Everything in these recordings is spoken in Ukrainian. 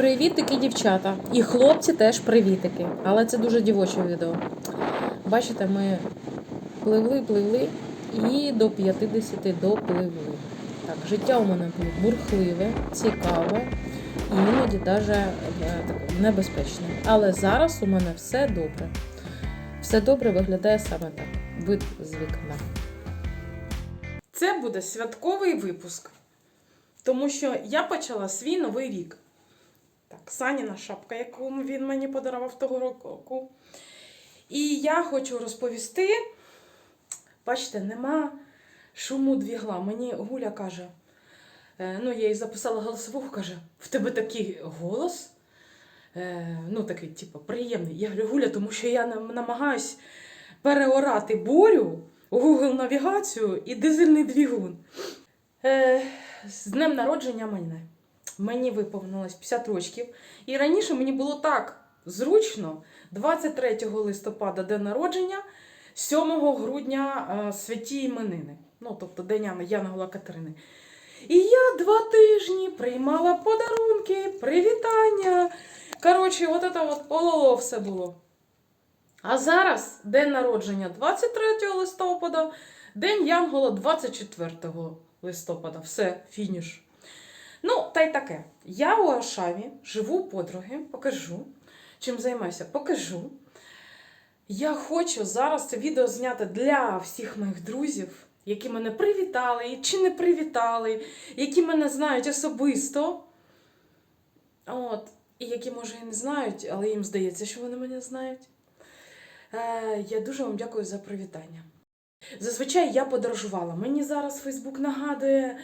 Привітики, дівчата. І хлопці теж привітики. Але це дуже дівоче відео. Бачите, ми пливли, пливли і до 50 допливли. Так, життя у мене було бурхливе, цікаве і іноді навіть небезпечне. Але зараз у мене все добре. Все добре виглядає саме так. Вид з вікна. Це буде святковий випуск. Тому що я почала свій новий рік. Саніна шапка, яку він мені подарував того року. І я хочу розповісти. Бачите, нема шуму двігла. Мені Гуля каже, е, ну я їй записала голосовуху, каже, в тебе такий голос. е, Ну, такий, типу, приємний. Я говорю, Гуля, тому що я нам- намагаюсь переорати борю, Google навігацію і дизельний двигун. Е, з днем народження мене. Мені виповнилось 50 років. І раніше мені було так зручно. 23 листопада день народження, 7 грудня е, святі іменини. Ну, тобто День Янгола Катерини. І я два тижні приймала подарунки, привітання. Коротше, от це от ололо все було. А зараз день народження 23 листопада, день Янгола 24 листопада. Все, фініш. Ну, та й таке. Я у Ашаві живу у подруги, покажу. Чим займаюся, покажу. Я хочу зараз це відео зняти для всіх моїх друзів, які мене привітали чи не привітали, які мене знають особисто. От. І які, може, і не знають, але їм здається, що вони мене знають. Е, я дуже вам дякую за привітання. Зазвичай я подорожувала. Мені зараз Фейсбук нагадує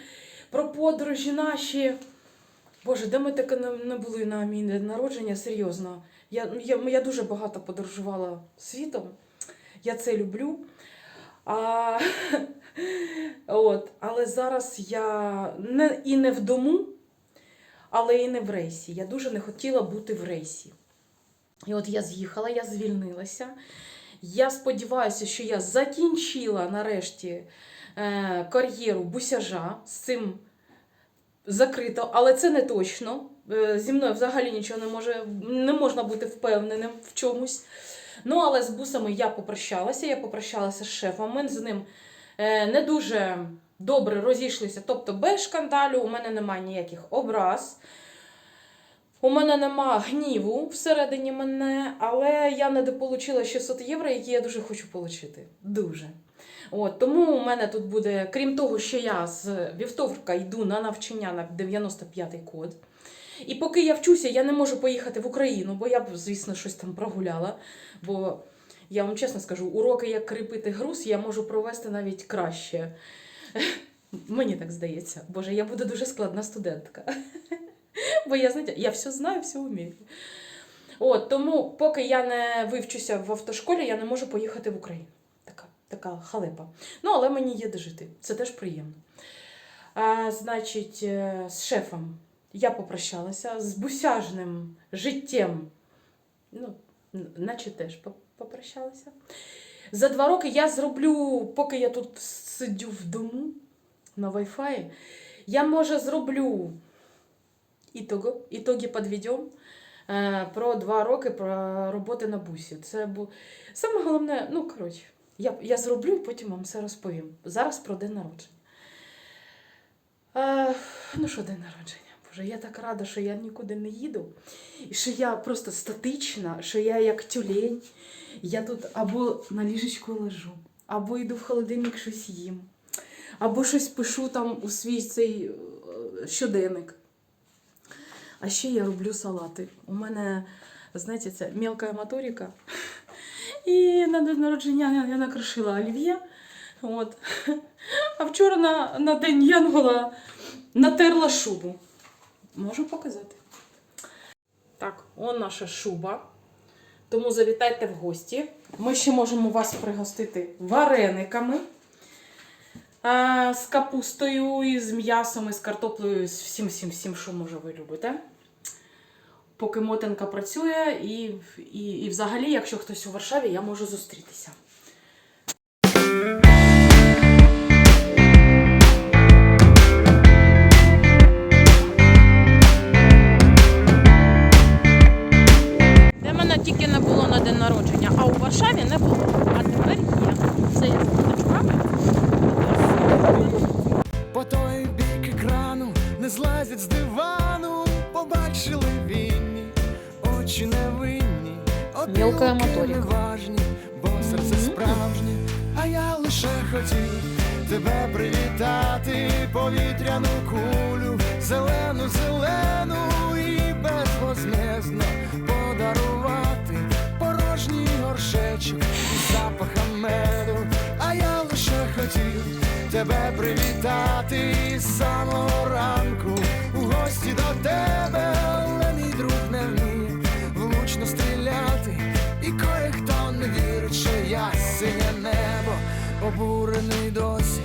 про подорожі наші. Боже, де ми таке не, були на мій народження? Серйозно. Я, я, я дуже багато подорожувала світом. Я це люблю. А, от, але зараз я не, і не в дому, але і не в рейсі. Я дуже не хотіла бути в рейсі. І от я з'їхала, я звільнилася. Я сподіваюся, що я закінчила нарешті кар'єру бусяжа з цим закрито, але це не точно. Е, Зі мною взагалі нічого не може, не можна бути впевненим в чомусь. Ну, але з бусами я попрощалася, я попрощалася з шефом. Ми з ним е, не дуже добре розійшлися. Тобто без шкандалю, у мене немає ніяких образ. У мене нема гніву всередині мене, але я недополучила 600 євро, які я дуже хочу отримати. Дуже. От, тому у мене тут буде, крім того, що я з вівторка йду на навчання на 95-й код. І поки я вчуся, я не можу поїхати в Україну, бо я б, звісно, щось там прогуляла. Бо я вам чесно скажу, уроки, як кріпити груз, я можу провести навіть краще. Мені так здається. Боже, я буду дуже складна студентка. Бо я, знаєте, я все знаю, все вмію. От, тому, поки я не вивчуся в автошколі, я не можу поїхати в Україну. Така, халепа. Ну, але мені є де жити. Це теж приємно. А, значить, е, з шефом я попрощалася, з бусяжним життям, ну, наче теж попрощалася. За два роки я зроблю, поки я тут сидю в дому на Wi-Fi, я може зроблю ітого, ітоги підведемо е, про два роки про роботи на бусі. Це бу... саме головне, ну коротше, я, я зроблю, потім вам все розповім. Зараз про день народження. Е, ну що, день народження? Боже, я так рада, що я нікуди не їду. І що я просто статична, що я як тюлень. Я тут або на ліжечку лежу, або йду в холодильник щось їм, або щось пишу там у свій цей е, щоденник. А ще я роблю салати. У мене, знаєте, це мелка моторика. І на день народження я- накришила олів'є. От. А вчора на, на день Янгола натерла шубу. Можу показати. Так, он наша шуба. Тому завітайте в гості. Ми ще можемо вас пригостити варениками. А, з капустою, і з м'ясом, і з картоплею, з всім, всім, всім, що може ви любите. Поки мотинка працює, і, і, і взагалі, якщо хтось у Варшаві, я можу зустрітися. Привітати, повітряну кулю, зелену, зелену і безвознезно подарувати порожній горшечок із запахом меду, а я лише хотів тебе привітати з самого ранку. У гості до тебе, але мій друг не вміє влучно стріляти, і кое-хто не вірить, що я синє небо, обурений досі,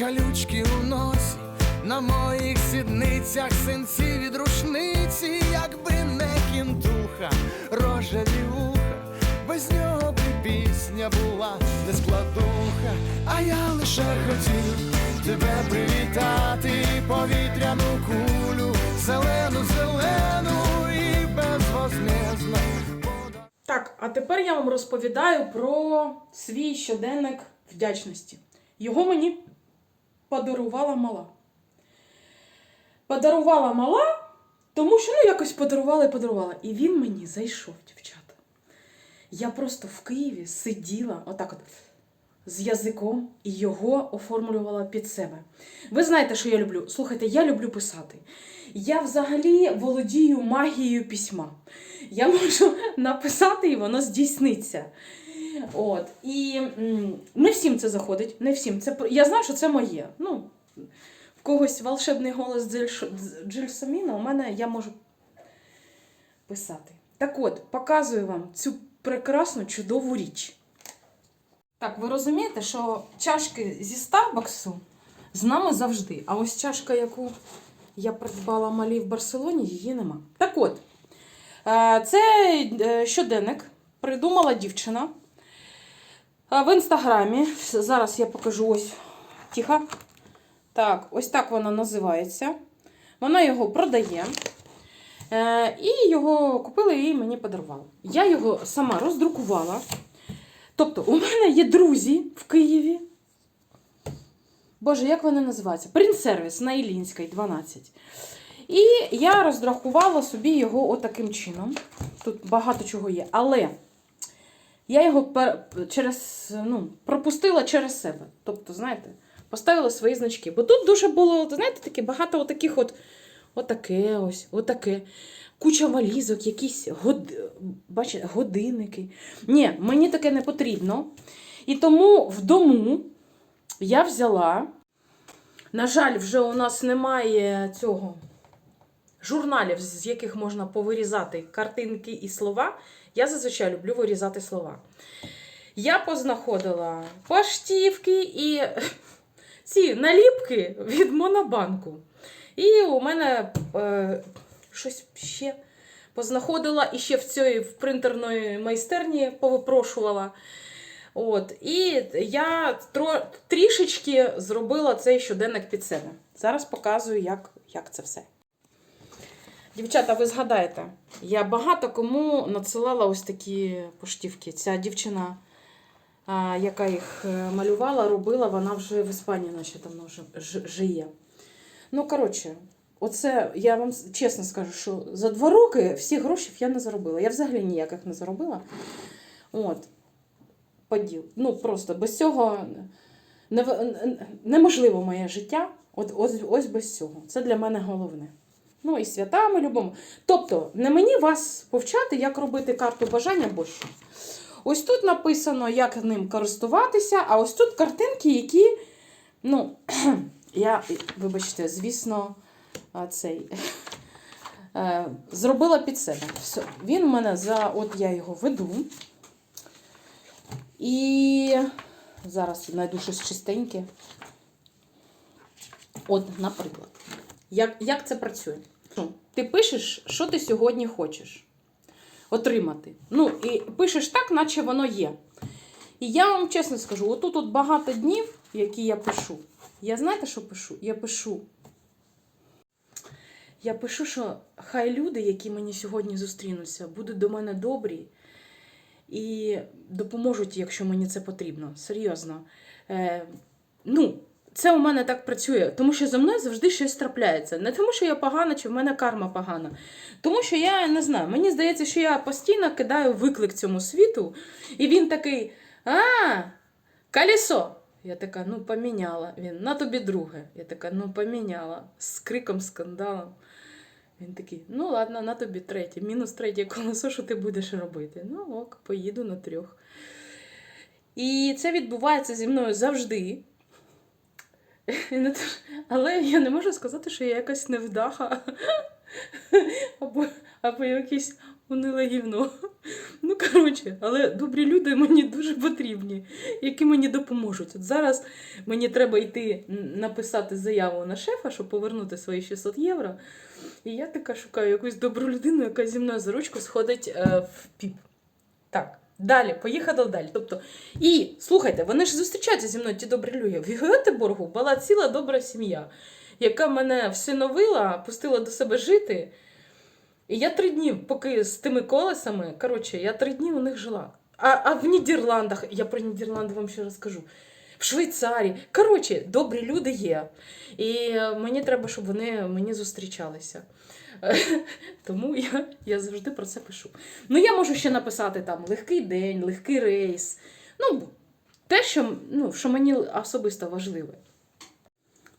калючки у носі. На моїх сідницях синці від рушниці, якби не кінтуха, рожеві вуха, без нього б і пісня була не складуха, а я лише хотів тебе привітати, повітряну кулю, зелену, зелену і безвознезно. Так, а тепер я вам розповідаю про свій щоденник вдячності. Його мені подарувала мала. Подарувала мала, тому що ну якось подарувала і подарувала. І він мені зайшов, дівчата. Я просто в Києві сиділа отак от з язиком і його оформлювала під себе. Ви знаєте, що я люблю? Слухайте, я люблю писати. Я взагалі володію магією письма. Я можу написати і воно здійсниться. От. І не всім це заходить, не всім. Це, я знаю, що це моє. Ну, в когось волшебний голос Джельш- Дз- у мене я можу писати. Так от, показую вам цю прекрасну, чудову річ. Так, ви розумієте, що чашки зі Старбаксу з нами завжди. А ось чашка, яку я придбала малі в Барселоні, її нема. Так от, е, це е, щоденник придумала дівчина в інстаграмі. Зараз я покажу ось. Тихо. Так, ось так вона називається. Вона його продає. Е, і його купили і мені подарували. Я його сама роздрукувала. Тобто, у мене є друзі в Києві. Боже, як вони називаються? Принт-сервіс на Ілінській, 12. І я розрахувала собі його отаким чином. Тут багато чого є. Але я його пер- через, ну, пропустила через себе. Тобто, знаєте, поставила свої значки. Бо тут дуже було, знаєте, таке багато отаких от, отаке ось, отаке. Куча валізок, якісь год... бачите, годинники. Ні, мені таке не потрібно. І тому в дому я взяла. На жаль, вже у нас немає цього журналів, з яких можна повирізати картинки і слова. Я зазвичай люблю вирізати слова. Я познаходила поштівки і ці наліпки від Монобанку. І у мене е, щось ще познаходила і ще в цій в принтерної майстерні повипрошувала. От, і я тро, трішечки зробила цей щоденник під себе. Зараз показую, як, як це все. Дівчата, ви згадаєте, я багато кому надсилала ось такі поштівки. Ця дівчина, яка їх е, малювала, робила, вона вже в Іспанії наче жи- жиє. Ну, коротше, оце я вам чесно скажу, що за два роки всі гроші я не заробила. Я взагалі ніяких не заробила. От. Поділ. Ну, просто без цього неможливо моє життя. От ось, ось без цього. Це для мене головне. Ну і святами любому. Тобто, не мені вас повчати, як робити карту бажання або що. Ось тут написано, як ним користуватися, а ось тут картинки, які, ну, я, вибачте, звісно, цей. е, Зробила під себе. Все. Він мене за. От я його веду. І зараз знайду щось чистеньке. От, наприклад. Як, як це працює? Ну, Ти пишеш, що ти сьогодні хочеш отримати. Ну, і пишеш так, наче воно є. І я вам чесно скажу: отут от багато днів, які я пишу. Я знаєте, що пишу? Я пишу. Я пишу, що хай люди, які мені сьогодні зустрінуться, будуть до мене добрі і допоможуть, якщо мені це потрібно. Серйозно. Е, ну, це у мене так працює, тому що за мною завжди щось трапляється. Не тому, що я погана чи в мене карма погана. Тому що я не знаю, мені здається, що я постійно кидаю виклик цьому світу, і він такий: а, колесо. Я така, ну поміняла. Він на тобі друге. Я така, ну поміняла. З криком, скандалом. Він такий, ну ладно, на тобі третє. Мінус третє колесо, що ти будеш робити? Ну ок, поїду на трьох. І це відбувається зі мною завжди. Але я не можу сказати, що я якась невдаха або, або якесь униле гівно. Ну, коротше, але добрі люди мені дуже потрібні, які мені допоможуть. От зараз мені треба йти написати заяву на шефа, щоб повернути свої 600 євро. І я така шукаю якусь добру людину, яка зі мною за ручку сходить е, в піп. Так, далі, поїхали далі. Тобто, і слухайте, вони ж зустрічаються зі мною, ті добрі люди. В Гетеборгу була ціла добра сім'я, яка мене всиновила, пустила до себе жити. І я три дні, поки з тими колесами, коротше, я три дні у них жила. А, а в Нідерландах, я про Нідерланди вам ще розкажу. В Швейцарії. Коротше, добрі люди є. І е, мені треба, щоб вони мені зустрічалися. Тому я, я завжди про це пишу. Ну, я можу ще написати там легкий день, легкий рейс. Ну, те, що, ну, що мені особисто важливе.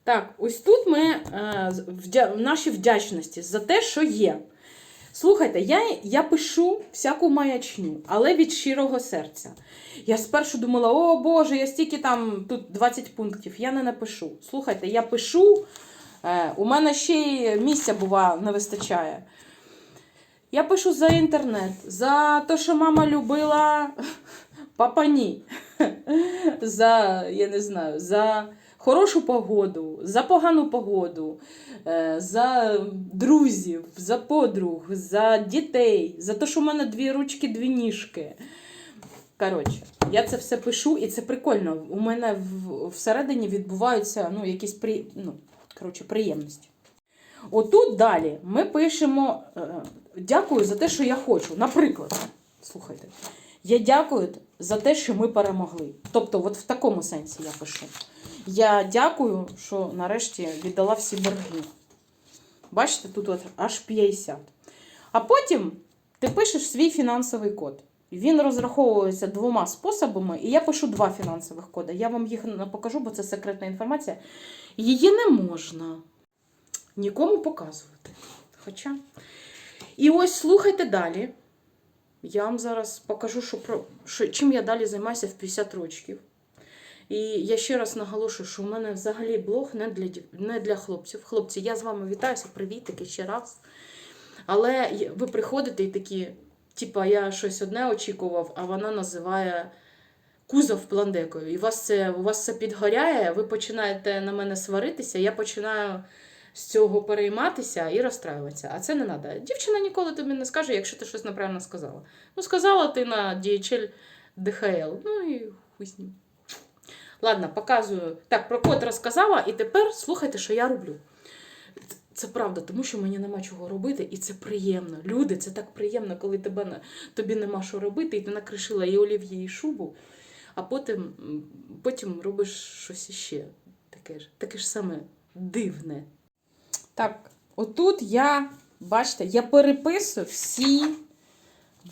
Так, ось тут ми е, вдя... в нашій вдячності за те, що є. Слухайте, я, я пишу всяку маячню, але від щирого серця. Я спершу думала, о Боже, я стільки там тут 20 пунктів. Я не напишу. Слухайте, я пишу. Е, у мене ще й місця бува не вистачає. Я пишу за інтернет, за те, що мама любила папані. За, я не знаю, за хорошу погоду, за погану погоду, е, за друзів, за подруг, за дітей, за те, що в мене дві ручки, дві ніжки. Коротше, я це все пишу, і це прикольно. У мене всередині відбуваються ну, якісь при, ну, коротше, приємності. Отут далі ми пишемо е, дякую за те, що я хочу. Наприклад, слухайте, я дякую за те, що ми перемогли. Тобто, от в такому сенсі я пишу. Я дякую, що нарешті віддала всі борги. Бачите, тут от аж 50. А потім ти пишеш свій фінансовий код. Він розраховується двома способами, і я пишу два фінансових коди. Я вам їх покажу, бо це секретна інформація. Її не можна нікому показувати. Хоча. І ось слухайте далі. Я вам зараз покажу, що що, чим я далі займаюся в 50 років. І я ще раз наголошую, що у мене взагалі блог не для, не для хлопців. Хлопці, я з вами вітаюся, привітики ще раз. Але ви приходите і такі, типа, я щось одне очікував, а вона називає кузов пландекою. І вас це, у вас це підгоряє, ви починаєте на мене сваритися, я починаю з цього перейматися і розстраюватися. А це не треба. Дівчина ніколи тобі не скаже, якщо ти щось неправильно сказала. Ну, сказала ти на DHL DHL, ну і хуй з ним. Ладно, показую. Так, про код розказала, і тепер слухайте, що я роблю. Це правда, тому що мені нема чого робити, і це приємно. Люди, це так приємно, коли тебе тобі нема що робити, і ти накришила і олів'є, і шубу, а потім, потім робиш щось іще. Таке ж, таке ж саме дивне. Так, отут я, бачите, я переписую всі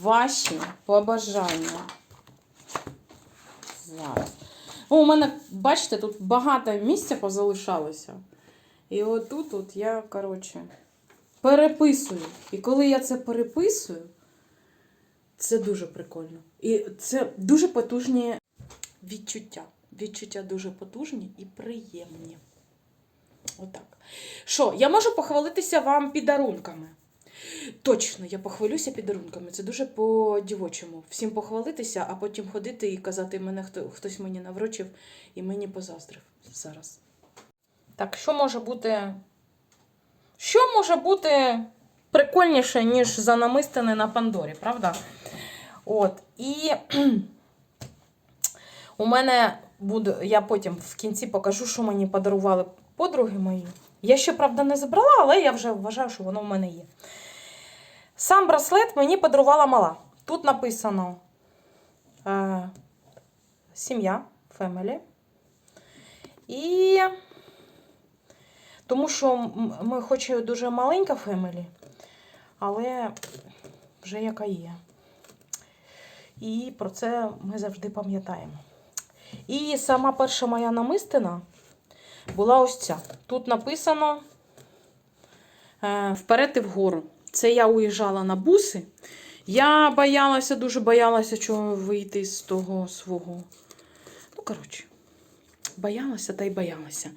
ваші побажання. Зараз. О, у мене, бачите, тут багато місця позалишалося. І отут от я, коротше, переписую. І коли я це переписую, це дуже прикольно. І це дуже потужні відчуття. Відчуття дуже потужні і приємні. Отак. Що, я можу похвалитися вам підарунками. Точно, я похвалюся підарунками. Це дуже по-дівочому. Всім похвалитися, а потім ходити і казати, мене хто, хтось мені наврочив і мені позаздрив зараз. Так, що може бути. Що може бути прикольніше, ніж за намистини на Пандорі, правда? От. І у мене буде. Я потім в кінці покажу, що мені подарували подруги мої. Я ще, правда, не забрала, але я вже вважаю, що воно в мене є. Сам браслет мені подарувала мала. Тут написано е, сім'я, family. І тому що ми хоч і дуже маленька фемелі, але вже яка є. І про це ми завжди пам'ятаємо. І сама перша моя намистина була ось ця. Тут написано е, вперед і вгору. Це я уїжджала на буси. Я боялася, дуже боялася чого вийти з того свого. Ну, коротше, боялася та й боялася.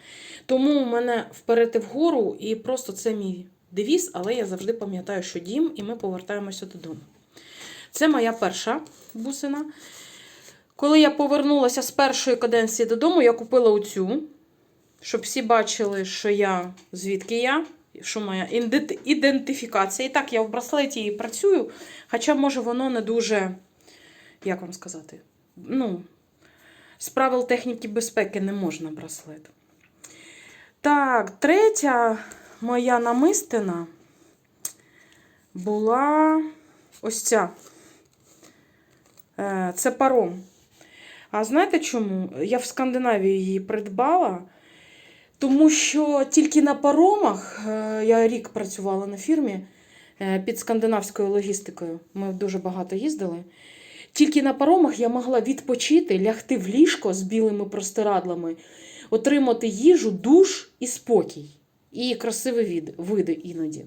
Тому у мене вперед і вгору, і просто це мій девіз, але я завжди пам'ятаю, що дім, і ми повертаємося додому. Це моя перша бусина. Коли я повернулася з першої каденції додому, я купила оцю, щоб всі бачили, що я звідки я, що моя ідентифікація. І так, я в браслеті і працюю, хоча, може, воно не дуже, як вам сказати, ну, з правил техніки безпеки не можна браслет. Так, третя моя намистина була ось ця. Е, Це паром. А знаєте чому? Я в Скандинавії її придбала, тому що тільки на паромах е, я рік працювала на фірмі е, під скандинавською логістикою. Ми дуже багато їздили. Тільки на паромах я могла відпочити, лягти в ліжко з білими простирадлами, отримати їжу, душ і спокій. І красиві види іноді.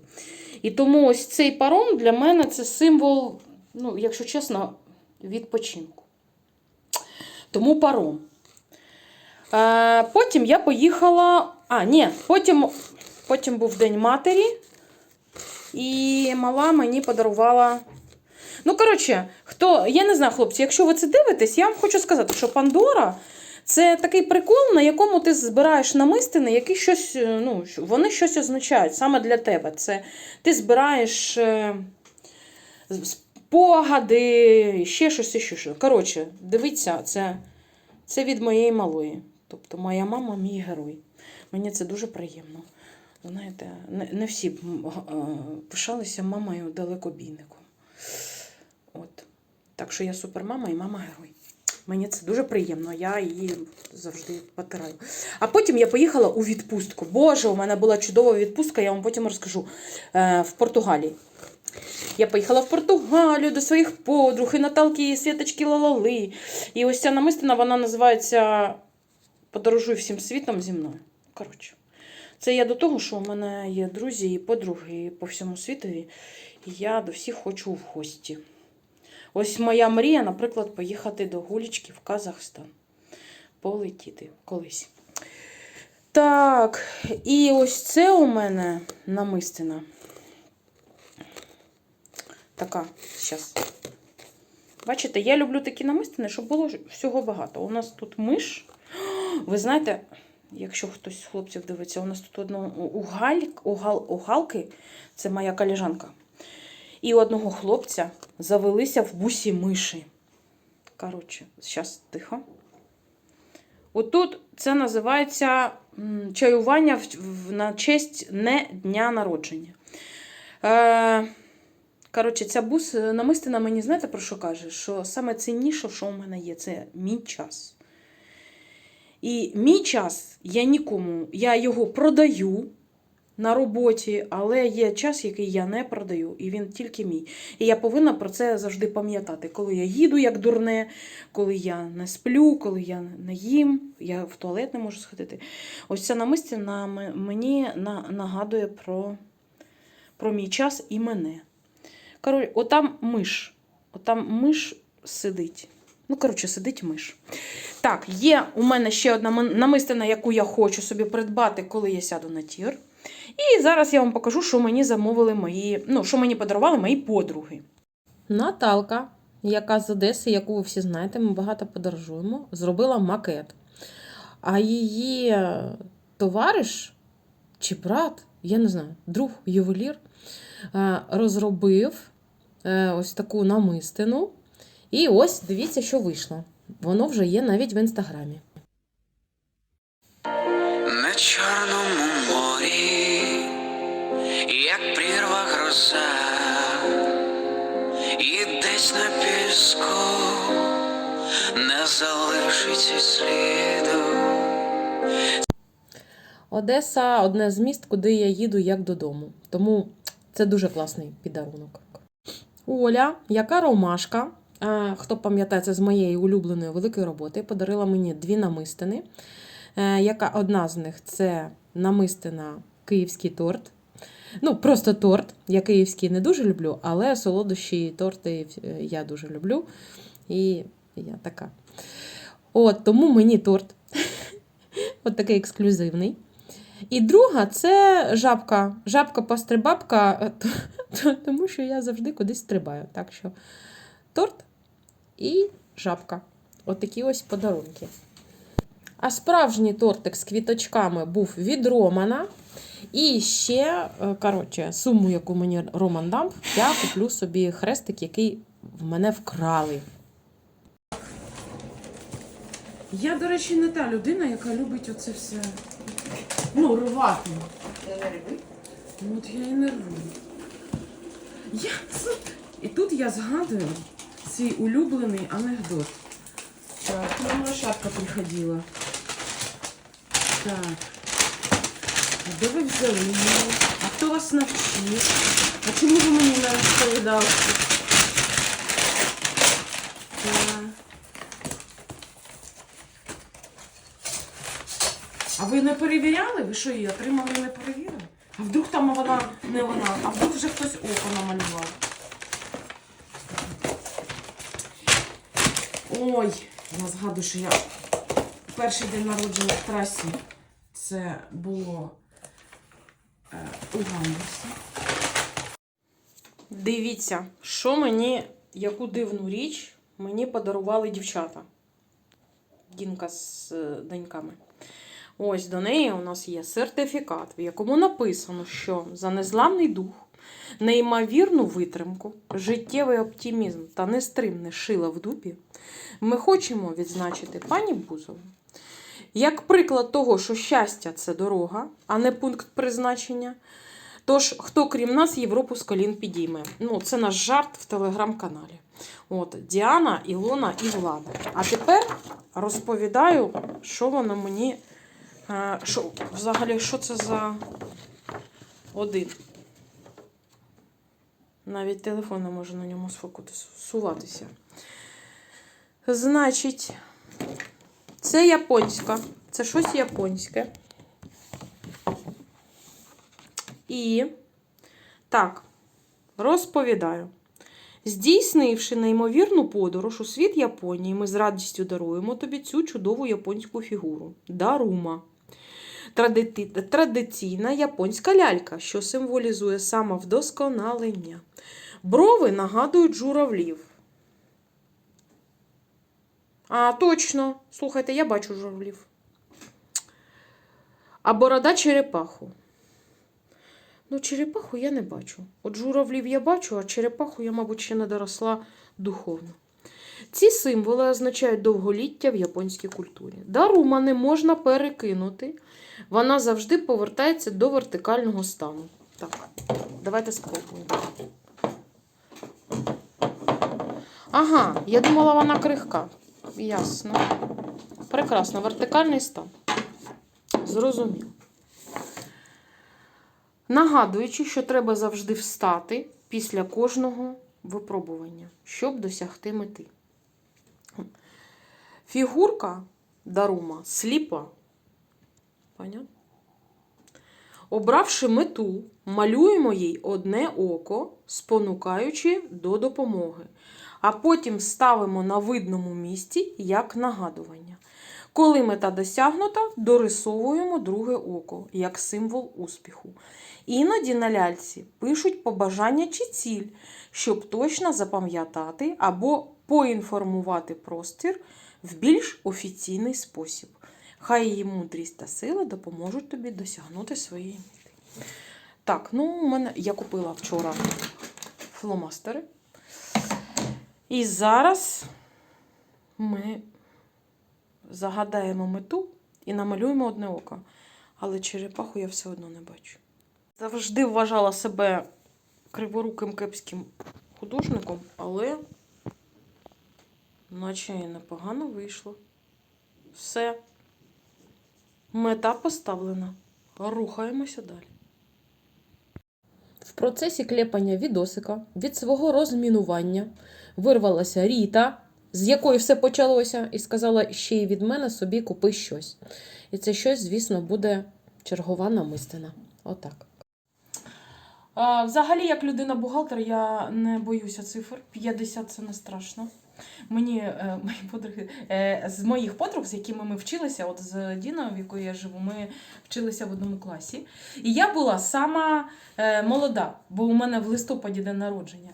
І тому ось цей паром для мене це символ, ну, якщо чесно, відпочинку. Тому паром. Е, потім я поїхала. А, ні, потім, потім був День матері, і мала мені подарувала. Ну, коротше, хто, я не знаю, хлопці, якщо ви це дивитесь, я вам хочу сказати, що Пандора це такий прикол, на якому ти збираєш намистини, які щось, е, ну, вони щось означають саме для тебе. Це ти збираєш е, спогади, ще щось, ще щось. Коротше, дивіться, це, це від моєї малої. Тобто моя мама мій герой. Мені це дуже приємно. Знаєте, не, всі е, пишалися мамою далекобійником. Так що я супермама і мама герой. Мені це дуже приємно, я її завжди потираю. А потім я поїхала у відпустку. Боже, у мене була чудова відпустка, я вам потім розкажу е, в Португалії. Я поїхала в Португалію до своїх подруг, і Наталки, і Світочки Лалали. І ось ця намистина, вона називається Подорожуй всім світом зі мною. Коротше. Це я до того, що у мене є друзі і подруги по всьому світові, і я до всіх хочу в гості. Ось моя мрія, наприклад, поїхати до Гулічки в Казахстан. Полетіти колись. Так, і ось це у мене намистина. Така, зараз. Бачите, я люблю такі намистини, щоб було всього багато. У нас тут миш. Ви знаєте, якщо хтось з хлопців дивиться, у нас тут одного у, Гальк, у, Гал, у Галки, це моя коліжанка. І у одного хлопця завелися в бусі миші. Коротше, зараз тихо. Отут це називається чаювання на честь не дня народження. Е, коротше, ця бус намистина мені знаєте про що каже? Що саме цінніше, що у мене є, це мій час. І мій час я нікому, я його продаю на роботі, але є час, який я не продаю, і він тільки мій. І я повинна про це завжди пам'ятати, коли я їду як дурне, коли я не сплю, коли я не їм, я в туалет не можу сходити. Ось ця намистина м- мені на- нагадує про, про мій час і мене. Коротше, отам миш. Отам миш сидить. Ну, коротше, сидить миш. Так, є у мене ще одна намистина, яку я хочу собі придбати, коли я сяду на тір. І зараз я вам покажу, що мені замовили мої, ну, що мені подарували мої подруги. Наталка, яка з Одеси, яку ви всі знаєте, ми багато подорожуємо, зробила макет. А її товариш чи брат, я не знаю, друг ювелір, е, розробив е, ось таку намистину. І ось дивіться, що вийшло. Воно вже є навіть в інстаграмі. На чорному морі, як прірва гроза, і десь на піску не залишиться сліду. Одеса одне з міст, куди я їду як додому. Тому це дуже класний підарунок. Оля, яка ромашка, хто пам'ятає, це з моєї улюбленої великої роботи, подарила мені дві намистини. Е, одна з них це намистина київський торт. Ну, просто торт. Я київський не дуже люблю, але солодощі і торти е, я дуже люблю. І я така. От, тому мені торт. От такий ексклюзивний. І друга це жабка. Жабка пострибабка, е, тому що я завжди кудись стрибаю. Так що торт і жабка. От ось подарунки. А справжній тортик з квіточками був від Романа. І ще, е, коротше, суму, яку мені Роман дав, я куплю собі хрестик, який в мене вкрали. Я, до речі, не та людина, яка любить оце все. Ну, рвати. Ну, от я і не рву. Я... І тут я згадую свій улюблений анекдот. Так, к нам лошадка приходила. Так. А де ви взяли її? А хто вас навчив? А чому ви мені не розповідали? Так. А ви не перевіряли? Ви що її отримали і не перевірили? А вдруг там вона не вона, а вдруг вже хтось око намалював. Ой, я згадую, що я перший день народження в трасі це було е, у Гамбурзі. Дивіться, що мені, яку дивну річ мені подарували дівчата. Дінка з е, доньками. Ось до неї у нас є сертифікат, в якому написано, що за незламний дух, неймовірну витримку, життєвий оптимізм та нестримне шило в дупі, ми хочемо відзначити пані Бузову. Як приклад того, що щастя це дорога, а не пункт призначення. Тож, хто крім нас Європу з колін підійме? Ну, це наш жарт в телеграм-каналі. От Діана, Ілона і Влада. А тепер розповідаю, що воно мені. е, Що, взагалі, що це за один. Навіть телефон не може на ньому сфокусуватися. Значить, це японська. Це щось японське. І так, розповідаю. Здійснивши неймовірну подорож у світ Японії, ми з радістю даруємо тобі цю чудову японську фігуру Дарума. Тради- Традиційна японська лялька, що символізує самовдосконалення. Брови нагадують журавлів. А, точно. Слухайте, я бачу журавлів. А борода черепаху. Ну, черепаху я не бачу. От журавлів я бачу, а черепаху я, мабуть, ще не доросла духовно. Ці символи означають довголіття в японській культурі. Дарума не можна перекинути. Вона завжди повертається до вертикального стану. Так, давайте спробуємо. Ага, я думала, вона крихка. Ясно. Прекрасно, вертикальний стан. Зрозуміло. Нагадуючи, що треба завжди встати після кожного випробування, щоб досягти мети. Фігурка Дарума сліпа. Понятно? Обравши мету, малюємо їй одне око, спонукаючи до допомоги, а потім ставимо на видному місці як нагадування. Коли мета досягнута, дорисовуємо друге око як символ успіху. Іноді на ляльці пишуть побажання чи ціль, щоб точно запам'ятати або поінформувати простір в більш офіційний спосіб. Хай її мудрість та сила допоможуть тобі досягнути своєї мети. Так, ну у мене я купила вчора фломастери. І зараз ми загадаємо мету і намалюємо одне око. Але черепаху я все одно не бачу. Завжди вважала себе криворуким кепським художником, але наче і непогано вийшло. Все. Мета поставлена. Рухаємося далі. В процесі клепання відосика від свого розмінування вирвалася Ріта, з якої все почалося, і сказала ще й від мене собі купи щось. І це щось, звісно, буде чергова намистина. Отак. Взагалі, як людина-бухгалтер, я не боюся цифр. 50 це не страшно. Мені е, мої подруги е, з моїх подруг, з якими ми вчилися, от з Діною, в якої я живу, ми вчилися в одному класі. І я була сама е, молода, бо у мене в листопаді день народження.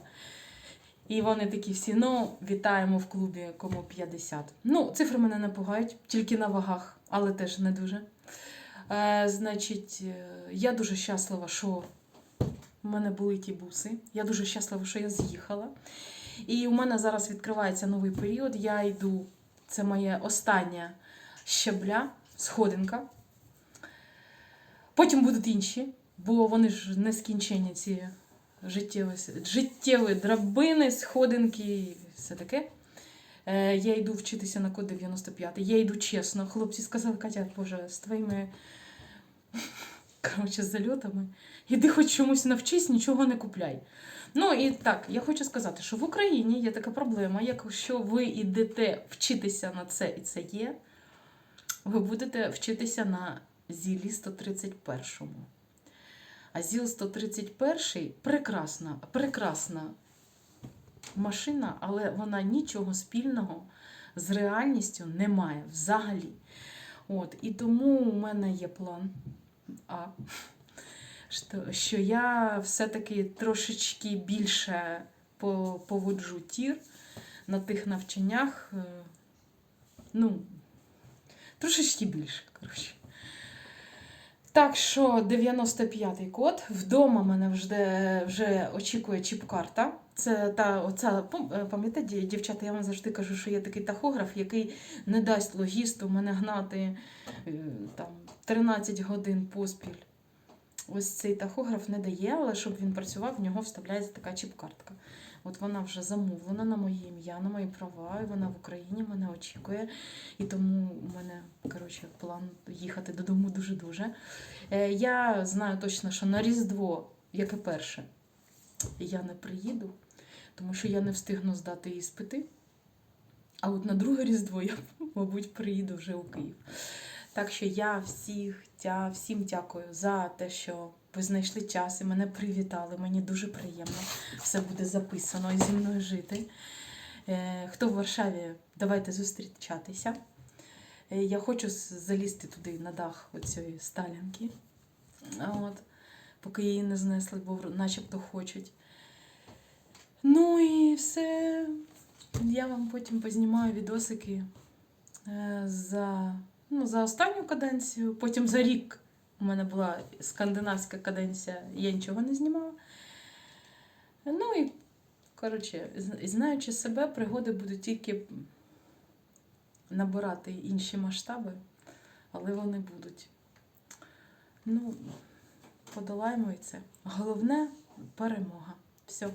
І вони такі всі, ну, вітаємо в клубі, кому 50. Ну, цифри мене не пугають, тільки на вагах, але теж не дуже. Е, значить, е, я дуже щаслива, що у мене були ті буси. Я дуже щаслива, що я з'їхала. І у мене зараз відкривається новий період. Я йду, це моє останнє щебля, сходинка. Потім будуть інші, бо вони ж нескінченні ці життєві, драбини, сходинки і все таке. Е, Я йду вчитися на код 95. Я йду чесно. Хлопці сказали, Катя, Боже, з твоїми коротше, зальотами. Іди хоч чомусь навчись, нічого не купляй. Ну і так, я хочу сказати, що в Україні є така проблема, якщо ви йдете вчитися на це і це є, ви будете вчитися на зілі 131. А ЗІЛ 131 прекрасна, прекрасна машина, але вона нічого спільного з реальністю не має взагалі. От, і тому у мене є план А. Що, що я все-таки трошечки більше поводжу тір на тих навчаннях. е, Ну, трошечки більше, коротше. Так що 95-й код. Вдома мене вже, вже очікує чіп-карта. Це та оця, е, пам'ятаєте, дівчата, я вам завжди кажу, що є такий тахограф, який не дасть логісту мене гнати е, там 13 годин поспіль. Ось цей тахограф не дає, але щоб він працював, в нього вставляється така чіп-картка. От вона вже замовлена на моє ім'я, на мої права, і вона в Україні мене очікує. І тому у мене коротше, план їхати додому дуже-дуже. Е, Я знаю точно, що на Різдво, яке перше, я не приїду, тому що я не встигну здати іспити. А от на друге Різдво я, мабуть, приїду вже у Київ. Так що я всіх, всім дякую за те, що ви знайшли час і мене привітали. Мені дуже приємно. Все буде записано і зі мною жити. Е, Хто в Варшаві, давайте зустрічатися. Е, Я хочу залізти туди на дах оцієї сталінки. От, поки її не знесли, бо начебто хочуть. Ну і все. Я вам потім познімаю відосики е, за, ну, за останню каденцію, потім за рік. У мене була скандинавська каденція, я нічого не знімала. Ну і, коротше, знаючи себе, пригоди будуть тільки набирати інші масштаби, але вони будуть. Ну, подолаємо і це. Головне перемога. Все.